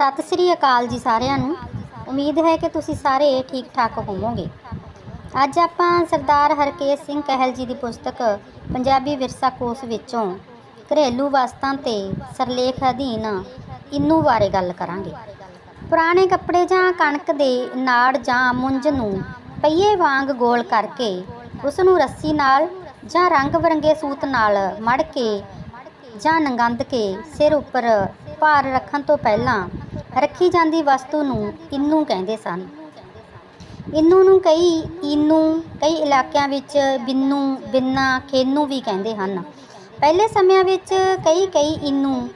ਸਤਿ ਸ੍ਰੀ ਅਕਾਲ ਜੀ ਸਾਰਿਆਂ ਨੂੰ। ਉਮੀਦ ਹੈ ਕਿ ਤੁਸੀਂ ਸਾਰੇ ਠੀਕ ਠਾਕ ਹੋਵੋਗੇ। ਅੱਜ ਆਪਾਂ ਸਰਦਾਰ ਹਰਕੇਸ਼ ਸਿੰਘ ਕਹਿਲ ਜੀ ਦੀ ਪੁਸਤਕ ਪੰਜਾਬੀ ਵਿਰਸਾ ਕੋਸ਼ ਵਿੱਚੋਂ ਘਰੇਲੂ ਵਸਤਾਂ ਤੇ ਸਰਲੇਖ ਅਧੀਨ ਇਨੂੰ ਬਾਰੇ ਗੱਲ ਕਰਾਂਗੇ। ਪੁਰਾਣੇ ਕੱਪੜੇ ਜਾਂ ਕਣਕ ਦੇ ਨਾੜ ਜਾਂ ਮੁੰਜ ਨੂੰ ਪਹੀਏ ਵਾਂਗ ਗੋਲ ਕਰਕੇ ਉਸ ਨੂੰ ਰੱਸੀ ਨਾਲ ਜਾਂ ਰੰਗ ਬਰੰਗੇ ਸੂਤ ਨਾਲ ਮੜ ਕੇ ਜਾਂ ਨੰਗੰਦ ਕੇ ਸਿਰ ਉੱਪਰ ਭਾਰ ਰੱਖਣ ਤੋਂ ਪਹਿਲਾਂ ਰੱਖੀ ਜਾਂਦੀ ਵਸਤੂ ਨੂੰ ਇੰਨੂ ਕਹਿੰਦੇ ਸਨ। ਇੰਨੂ ਨੂੰ ਕਈ ਈਨੂ ਕਈ ਇਲਾਕਿਆਂ ਵਿੱਚ ਬਿੰਨੂ, ਬਿੰਨਾ, ਖੇਨੂ ਵੀ ਕਹਿੰਦੇ ਹਨ। ਪਹਿਲੇ ਸਮਿਆਂ ਵਿੱਚ ਕਈ ਕਈ ਇੰਨੂ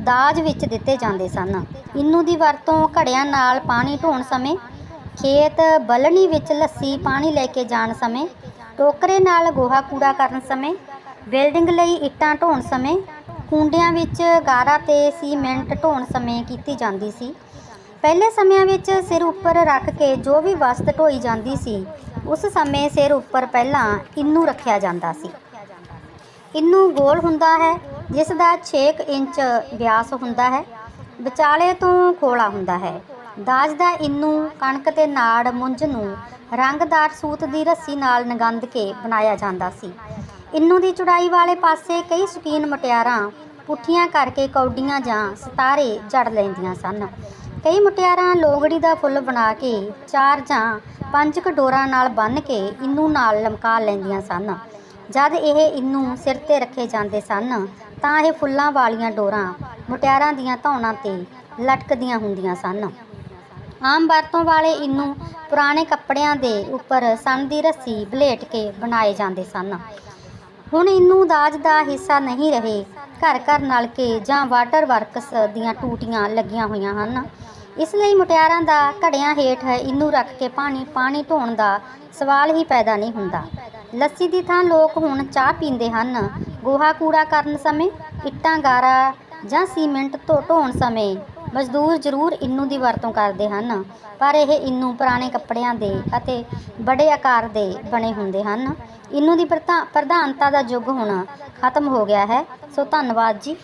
ਦਾਜ ਵਿੱਚ ਦਿੱਤੇ ਜਾਂਦੇ ਸਨ। ਇੰਨੂ ਦੀ ਵਰਤੋਂ ਘੜਿਆਂ ਨਾਲ ਪਾਣੀ ਢੋਣ ਸਮੇਂ, ਖੇਤ ਬਲਣੀ ਵਿੱਚ ਲੱਸੀ ਪਾਣੀ ਲੈ ਕੇ ਜਾਣ ਸਮੇਂ, ਟੋਕਰੇ ਨਾਲ ਗੋਹਾ ਕੂੜਾ ਕਰਨ ਸਮੇਂ, ਬਿਲਡਿੰਗ ਲਈ ਇੱਟਾਂ ਢੋਣ ਸਮੇਂ ਕੁੰਡਿਆਂ ਵਿੱਚ ਗਾਰਾ ਤੇ ਸੀਮੈਂਟ ਢੋਣ ਸਮੇਂ ਕੀਤੀ ਜਾਂਦੀ ਸੀ। ਪਹਿਲੇ ਸਮਿਆਂ ਵਿੱਚ ਸਿਰ ਉੱਪਰ ਰੱਖ ਕੇ ਜੋ ਵੀ ਵਸਤ ਢੋਈ ਜਾਂਦੀ ਸੀ, ਉਸ ਸਮੇਂ ਸਿਰ ਉੱਪਰ ਪਹਿਲਾਂ ਇੰਨੂ ਰੱਖਿਆ ਜਾਂਦਾ ਸੀ। ਇੰਨੂ ਗੋਲ ਹੁੰਦਾ ਹੈ, ਜਿਸ ਦਾ 6 ਇੰਚ ਵਿਆਸ ਹੁੰਦਾ ਹੈ, ਵਿਚਾਲੇ ਤੋਂ ਖੋਲਾ ਹੁੰਦਾ ਹੈ। ਦਾਜ ਦਾ ਇੰਨੂ ਕਣਕ ਤੇ ਨਾੜ ਮੁੰਜ ਨੂੰ ਰੰਗਦਾਰ ਸੂਤ ਦੀ ਰੱਸੀ ਨਾਲ ਨਗੰਦ ਕੇ ਬਣਾਇਆ ਜਾਂਦਾ ਸੀ। ਇੰਨੂ ਦੀ ਚੁੜਾਈ ਵਾਲੇ ਪਾਸੇ ਕਈ ਸ਼ੌਕੀਨ ਮੁਟਿਆਰਾਂ ਪੁੱਠੀਆਂ ਕਰਕੇ ਕੌਡੀਆਂ ਜਾਂ ਸਿਤਾਰੇ ਜੜ ਲੈਂਦੀਆਂ ਸਨ। ਕਈ ਮੁਟਿਆਰਾਂ ਲੋਗੜੀ ਦਾ ਫੁੱਲ ਬਣਾ ਕੇ ਚਾਰ ਜਾਂ ਪੰਜ ਕਡੋਰਾਂ ਨਾਲ ਬੰਨ੍ਹ ਕੇ ਇੰਨੂ ਨਾਲ ਲਮਕਾ ਲੈਂਦੀਆਂ ਸਨ। ਜਦ ਇਹ ਇੰਨੂ ਸਿਰ ਤੇ ਰੱਖੇ ਜਾਂਦੇ ਸਨ, ਤਾਂ ਇਹ ਫੁੱਲਾਂ ਵਾਲੀਆਂ ਡੋਰਾਂ ਮੁਟਿਆਰਾਂ ਦੀਆਂ ਧੌਣਾਂ ਤੇ ਲਟਕਦੀਆਂ ਹੁੰਦੀਆਂ ਸਨ। ਆਮ ਵਰਤੋਂ ਵਾਲੇ ਇੰਨੂ ਪੁਰਾਣੇ ਕੱਪੜਿਆਂ ਦੇ ਉੱਪਰ ਸਣ ਦੀ ਰੱਸੀ ਬਲੇਟ ਕੇ ਬਣਾਏ ਜਾਂਦੇ ਸਨ। ਹੁਣ ਇੰਨੂ ਦਾਜ ਦਾ ਹਿੱਸਾ ਨਹੀਂ ਰਹੇ ਘਰ ਘਰ ਨਲਕੇ ਜਾਂ ਵਾਟਰ ਵਰਕਸ ਦੀਆਂ ਟੂਟੀਆਂ ਲੱਗੀਆਂ ਹੋਈਆਂ ਹਨ। ਇਸ ਲਈ ਮੁਟਿਆਰਾਂ ਦਾ ਘੜਿਆਂ ਹੇਠ ਇੰਨੂ ਰੱਖ ਕੇ ਪਾਣੀ ਪਾਣੀ ਢੋਣ ਦਾ ਸਵਾਲ ਹੀ ਪੈਦਾ ਨਹੀਂ ਹੁੰਦਾ। ਲੱਸੀ ਦੀ ਥਾਂ ਲੋਕ ਹੁਣ ਚਾਹ ਪੀਂਦੇ ਹਨ। ਗੋਹਾ ਕੂੜਾ ਕਰਨ ਸਮੇਂ ਇੱਟਾਂ, ਗਾਰਾ ਜਾਂ ਸੀਮੈਂਟ ਧੋ ਢੋਣ ਸਮੇਂ ਮਜ਼ਦੂਰ ਜ਼ਰੂਰ ਇਨੂੰ ਦੀ ਵਰਤੋਂ ਕਰਦੇ ਹਨ, ਪਰ ਇਹ ਇਨੂੰ ਪੁਰਾਣੇ ਕੱਪੜਿਆਂ ਦੇ ਅਤੇ ਬੜੇ ਆਕਾਰ ਦੇ ਬਣੇ ਹੁੰਦੇ ਹਨ। ਇਨੂੰ ਦੀ ਪ੍ਰਧਾ- ਪ੍ਰਧਾਨਤਾ ਦਾ ਯੁੱਗ ਹੁਣ ਖਤਮ ਹੋ ਗਿਆ ਹੈ। ਸੋ ਧੰਨਵਾਦ ਜੀ।